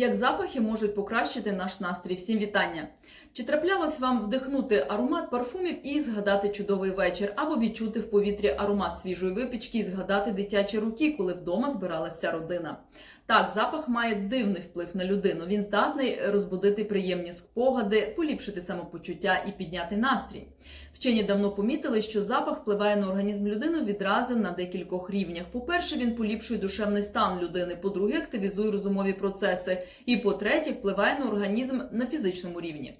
Як запахи можуть покращити наш настрій? Всім вітання! Чи траплялось вам вдихнути аромат парфумів і згадати чудовий вечір, або відчути в повітрі аромат свіжої випічки і згадати дитячі руки, коли вдома збиралася родина? Так, запах має дивний вплив на людину. Він здатний розбудити приємні спогади, поліпшити самопочуття і підняти настрій. Вчені давно помітили, що запах впливає на організм людини відразу на декількох рівнях. По-перше, він поліпшує душевний стан людини. По-друге, активізує розумові процеси. І по-третє, впливає на організм на фізичному рівні.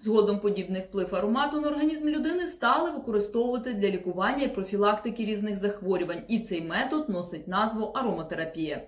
Згодом подібний вплив аромату на організм людини стали використовувати для лікування і профілактики різних захворювань, і цей метод носить назву ароматерапія.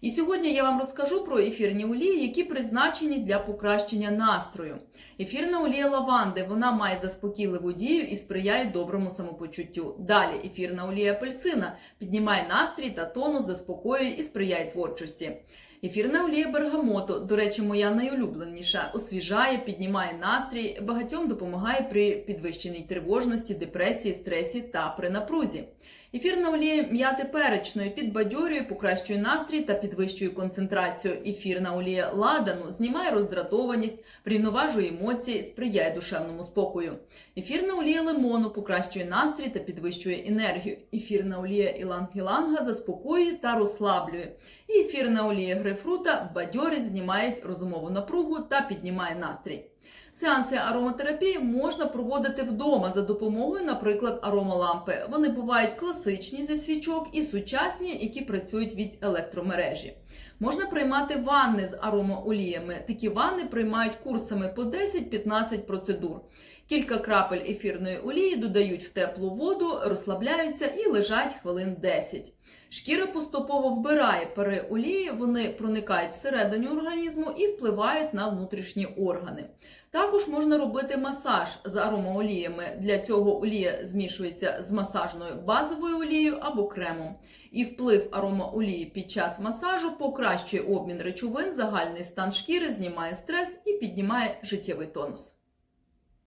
І сьогодні я вам розкажу про ефірні олії, які призначені для покращення настрою. Ефірна олія лаванди вона має заспокійливу дію і сприяє доброму самопочуттю. Далі ефірна олія апельсина піднімає настрій та тонус, заспокоює і сприяє творчості. Ефірна олія бергамоту, до речі, моя найулюбленіша, освіжає, піднімає настрій, багатьом допомагає при підвищеній тривожності, депресії, стресі та при напрузі. Ефірна олія м'яти перечної підбадьорює, покращує настрій та підвищує концентрацію. Ефірна олія ладану знімає роздратованість, врівноважує емоції, сприяє душевному спокою. Ефірна олія лимону покращує настрій та підвищує енергію. Ефірна олія іланг-іланга заспокоює та розслаблює. І ефірна олія грейпфрута бадьорить, знімає розумову напругу та піднімає настрій. Сеанси ароматерапії можна проводити вдома за допомогою, наприклад, аромалампи. Вони бувають класичні зі свічок і сучасні, які працюють від електромережі. Можна приймати ванни з аромаоліями. Такі ванни приймають курсами по 10-15 процедур. Кілька крапель ефірної олії додають в теплу воду, розслабляються і лежать хвилин 10. Шкіра поступово вбирає пари олії, вони проникають всередині організму і впливають на внутрішні органи. Також можна робити масаж з аромаоліями. Для цього олія змішується з масажною базовою олією або кремом. І вплив аромаолії під час масажу покращує обмін речовин, загальний стан шкіри, знімає стрес і піднімає життєвий тонус.